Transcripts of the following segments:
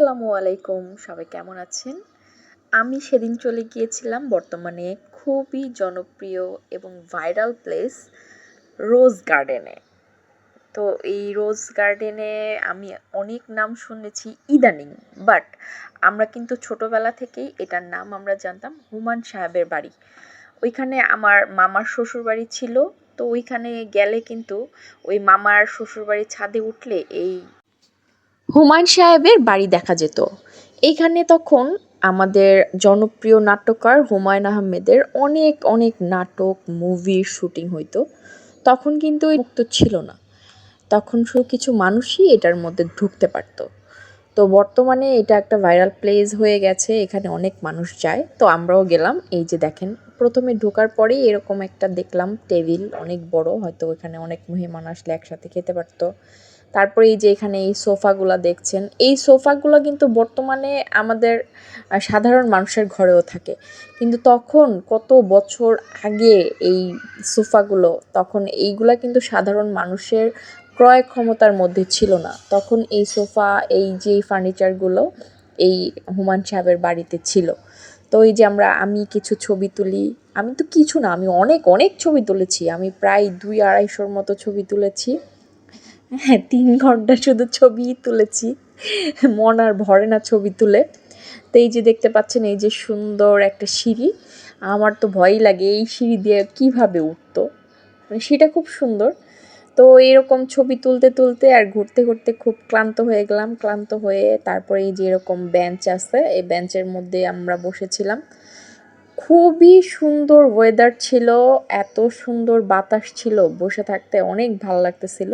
আসসালামু আলাইকুম। সবাই কেমন আছেন? আমি সেদিন চলে গিয়েছিলাম বর্তমানে খুবই জনপ্রিয় এবং ভাইরাল প্লেস রোজ গার্ডেনে। তো এই রোজ গার্ডেনে আমি অনেক নাম শুনেছি ইদানিং, বাট আমরা কিন্তু ছোটবেলা থেকেই এটার নাম আমরা জানতাম হুমান সাহেবের বাড়ি। ওইখানে আমার মামার শ্বশুর বাড়ি ছিল, তো ওইখানে গেলে কিন্তু ওই মামার শ্বশুর বাড়ির ছাদে উঠলে এই হুমায়ুন সাহেবের বাড়ি দেখা যেত। এইখানে তখন আমাদের জনপ্রিয় নাট্যকার হুমায়ুন আহমেদের অনেক অনেক নাটক মুভির শুটিং হইতো। তখন কিন্তু মুক্ত ছিল না। তখন শুধু কিছু মানুষই এটার মধ্যে ঢুকতে পারতো। তো বর্তমানে এটা একটা ভাইরাল প্লেস হয়ে গেছে, এখানে অনেক মানুষ যায়। তো আমরাও গেলাম, এই যে দেখেন, প্রথমে ঢোকার পরেই এরকম একটা দেখলাম টেবিল অনেক বড়, হয়তো এখানে অনেক মেহমান আসলে একসাথে খেতে পারতো। তারপরে এই যে এখানে এই সোফাগুলো দেখছেন, এই সোফাগুলো কিন্তু বর্তমানে আমাদের সাধারণ মানুষের ঘরেও থাকে। কিন্তু তখন কত বছর আগে এই সোফাগুলো, তখন এইগুলা কিন্তু সাধারণ মানুষের ক্রয় ক্ষমতার মধ্যে ছিল না। তখন এই সোফা, এই যে ফার্নিচারগুলো এই হুমান সাহেবের বাড়িতে ছিল। তো এই যে আমরা, আমি কিছু ছবি তুলি, আমি তো কিছু না, আমি অনেক অনেক ছবি তুলেছি। আমি প্রায় দুই আড়াইশোর মতো ছবি তুলেছি। হ্যাঁ তিন ঘণ্টা শুধু ছবিই তুলেছি। মন আর ভরে না ছবি তুলে। তো এই যে দেখতে পাচ্ছেন, এই যে সুন্দর একটা সিঁড়ি। আমার তো ভয়ই লাগে এই সিঁড়ি দিয়ে কীভাবে উঠতো। মানে সেটা খুব সুন্দর। তো এরকম ছবি তুলতে তুলতে আর ঘুরতে ঘুরতে খুব ক্লান্ত হয়ে গেলাম। ক্লান্ত হয়ে তারপরে এই যে এরকম বেঞ্চ আছে, এই বেঞ্চের মধ্যে আমরা বসেছিলাম। খুবই সুন্দর ওয়েদার ছিল, এত সুন্দর বাতাস ছিল, বসে থাকতে অনেক ভালো লাগতেছিল।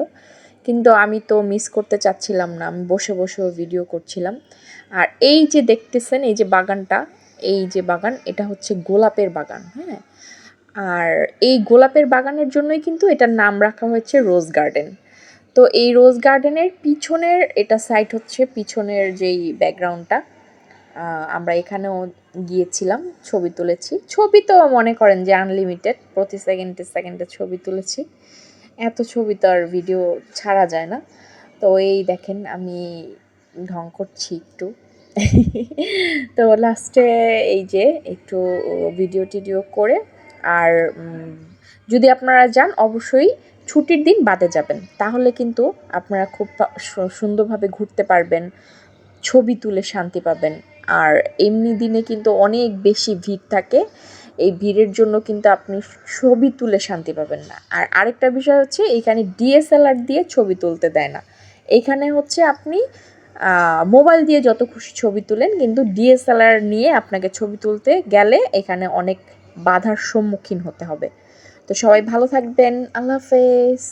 কিন্তু আমি তো মিস করতে চাচ্ছিলাম না, আমি বসে বসেও ভিডিও করছিলাম। আর এই যে দেখতেছেন, এই যে বাগানটা, এই যে বাগান, এটা হচ্ছে গোলাপের বাগান হ্যাঁ? আর এই গোলাপের বাগানের জন্যই কিন্তু এটার নাম রাখা হয়েছে রোজ গার্ডেন তো এই রোজ গার্ডেনের পিছনের, এটা সাইট হচ্ছে পিছনের যেই ব্যাকগ্রাউন্ডটা আমরা এখানেও গিয়েছিলাম, ছবি তুলেছি। ছবি তো মনে করেন যে আনলিমিটেড প্রতি সেকেন্ডে সেকেন্ডে ছবি তুলেছি। এত ছবি তো আর ভিডিও ছাড়া যায় না। তো এই দেখেন আমি ঢং করছি একটু। তো লাস্টে এই যে একটু ভিডিও টিডিও করে আর যদি আপনারা যান অবশ্যই ছুটির দিন বাদে যাবেন। তাহলে কিন্তু আপনারা খুব সুন্দরভাবে ঘুরতে পারবেন, ছবি তুলে শান্তি পাবেন। আর এমনি দিনে কিন্তু অনেক বেশি ভিড় থাকে। এই ভিড়ের জন্য কিন্তু আপনি ছবি তুলে শান্তি পাবেন না। আর আরেকটা বিষয় হচ্ছে এখানে ডিএসএলআর দিয়ে ছবি তুলতে দেয় না। এখানে হচ্ছে আপনি মোবাইল দিয়ে যত খুশি ছবি তুলেন, কিন্তু ডিএসএলআর নিয়ে আপনাকে ছবি তুলতে গেলে এখানে অনেক বাধার সম্মুখীন হতে হবে। তো সবাই ভালো থাকবেন। আল্লাহ হাফেজ।